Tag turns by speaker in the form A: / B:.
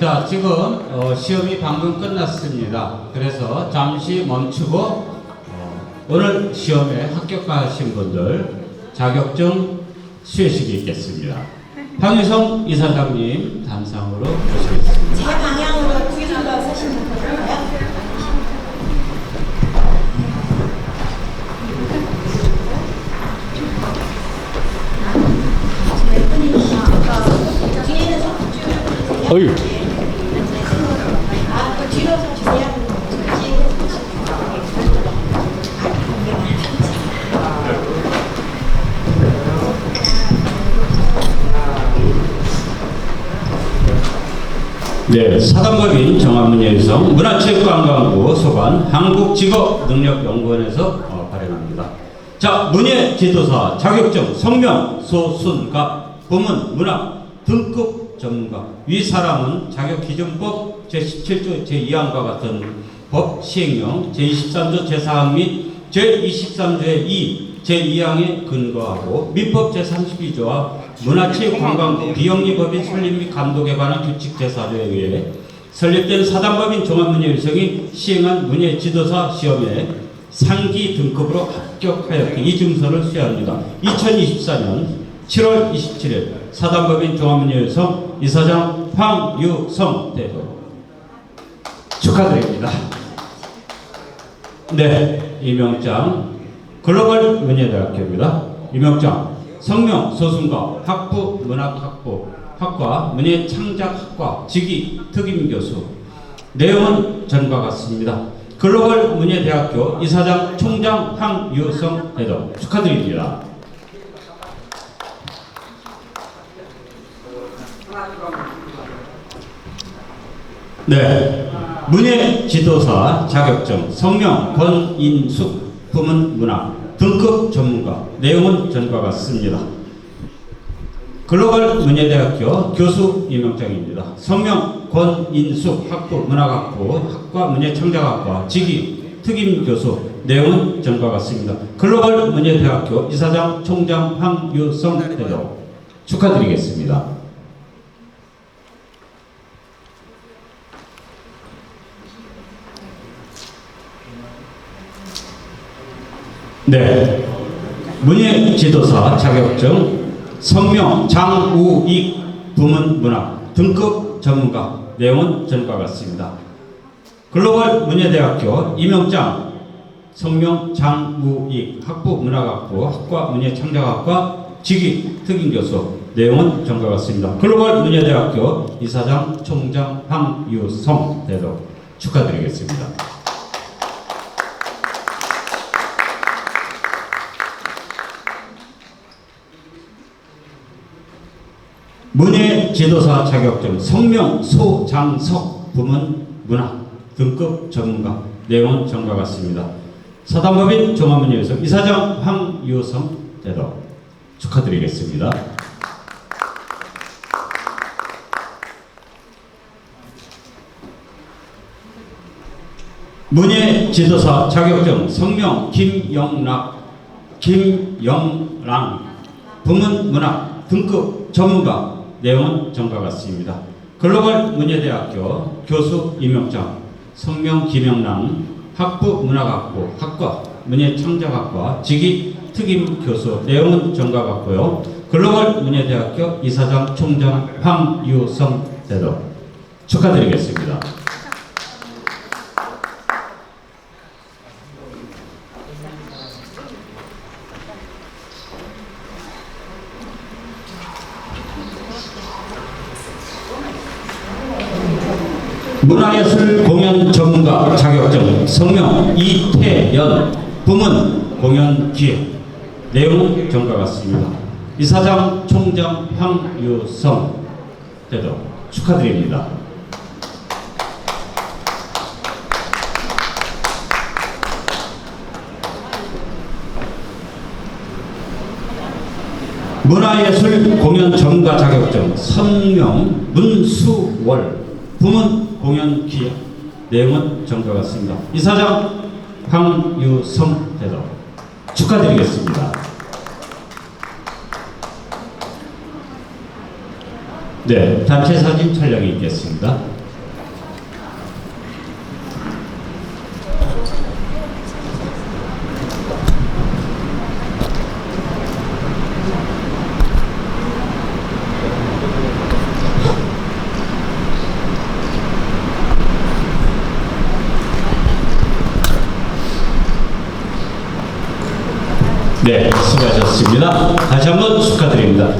A: 자, 지금 어, 시험이 방금 끝났습니다. 그래서 잠시 멈추고 어, 오늘 시험에 합격하신 분들 자격증 수여식이 있겠습니다. 황유성 이사장님 단상으로 모시겠습니다.
B: 제 방향으로 뒤로 서시면 될까 서주세요.
A: 네, 사단법인 정한문예유성 문화체육관광부 소관 한국직업능력연구원에서 어, 발행합니다. 자, 문예 지도사 자격증 성명 소순과 부문 문학 등급 전문가 위 사람은 자격기준법 제17조 제2항과 같은 법 시행령 제23조 제4항 및 제23조의 2 제2항에 근거하고 민법 제32조와 문화체육관광부 비영리법인 설립 및 감독에 관한 규칙 제4조에 의해 설립된 사단법인 종합문예유성이 시행한 문예지도사 시험에 상기 등급으로 합격하였기 이 증서를 수여합니다. 2024년 7월 27일 사단법인 종합문예유성 이사장 황유성 대표 축하드립니다. 네, 이명장 글로벌 문예대학교입니다. 이명장 성명 소순과 학부 문학학부 학과 문예창작학과 직위 특임 교수 내용은 전과 같습니다. 글로벌 문예대학교 이사장 총장 황유성 대도 축하드립니다. 네. 문예 지도사 자격증 성명 권인숙 부문 문학 등급 전문가 내용은 전과 같습니다. 글로벌 문예대학교 교수 임명장입니다. 성명 권인숙 학부 문학학부 학과 문예창작학과 직위 특임 교수 내용은 전과 같습니다. 글로벌 문예대학교 이사장 총장 황유성 대도 축하드리겠습니다. 네. 문예 지도사 자격증 성명 장우익 부문 문학 등급 전문가 내용은 전과 같습니다. 글로벌 문예대학교 임용장 성명 장우익 학부 문학학부 학과 문예창작학과 직위 특임 교수 내용은 전과 같습니다. 글로벌 문예대학교 이사장 총장 황유성 대도 축하드리겠습니다. 문예 지도사 자격증 성명 소 장 석 부문 문학 등급 전문가 내용은 전과 같습니다. 사단법인 종합문예에서 이사장 황유성 대도 축하드리겠습니다. 문예 지도사 자격증 성명 김영락 김영랑 부문 문학 등급 전문가 내용은 전과 같습니다. 글로벌 문예대학교 교수 임명장 성명 김영랑 학부 문학학부 학과 문예창작학과 직위 특임 교수 내용은 전과 같고요. 글로벌 문예대학교 이사장 총장 황유성 대도 축하드리겠습니다. 문화예술 공연 전문가 자격증 성명 이태연 부문 공연 기획 내용은 전과 같습니다. 이사장 총장 황유성 대도 축하드립니다. 문화예술 공연 전문가 자격증 선명 문수월 부문 공연 기획 내용은 전과 같습니다. 이사장 황유성 대도 축하드리겠습니다. 네, 단체 사진 촬영이 있겠습니다. 네, 수고하셨습니다. 다시 한번 축하드립니다.